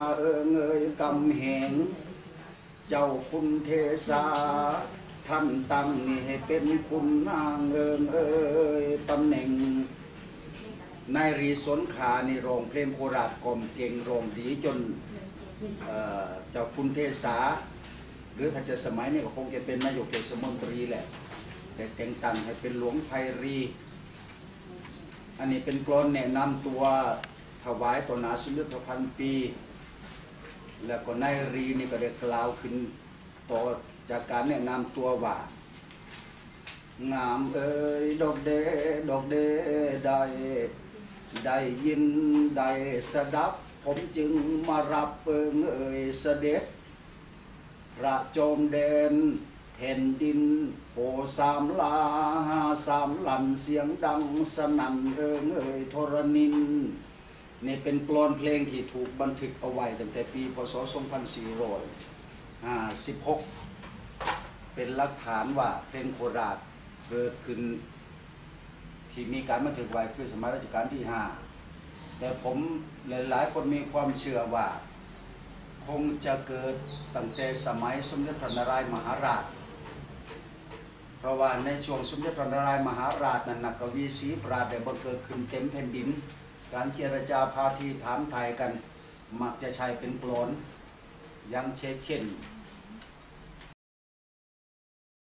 เอิงเอยกำแหง เจ้าคุณเทสาท่านตั้งนี่ให้เป็นคุณนางเอิงเอยตำแหน่งนายรีสนขาในโรงเพลงโคราชกลมเก่งโรงดีจนเจ้าคุณเทสา หรือถ้าจะสมัยนี้ก็คงจะเป็นนายกเทศมนตรีแหละ แต่แต่งตั้งให้เป็นหลวงไพรี อันนี้เป็นกลอนแนะนำตัวถวายต่อนาสุนทรพันปี แล้วก็นายรีนี่ก็ได้กล่าวขึ้นต่อจากการแนะนำตัวว่างามเอ่ยดอกเดดอกเดได้ได้ยินได้สดับ ผมจึงมารับเอิงเอ่ยเสด็จ พระโจมแดนแผ่นดินโผสามลาหาสามลันเสียงดังสนั่นเอิงเอ่ยธรณิน นี่เป็นกลอนเพลงที่ถูกบันทึกเอาไว้ตั้งแต่ปีพศ 2416 เป็นหลักฐานว่าเพลงโคราชเกิดขึ้นที่มีการบันทึกไว้คือสมัยรัชกาลที่ 5 แต่ผมหลายๆ คนมีความเชื่อว่า คงจะเกิดตั้งแต่สมัยสมเด็จพระนารายมหาราช เพราะว่าในช่วงสมเด็จพระนารายมหาราชนั้นนักกวีศรีปราดได้บังเกิดขึ้นเต็มแผ่นดิน การเจรจาพาทีถามไทยกัน มักจะใช้เป็นกลอนอยังเช่นเช่น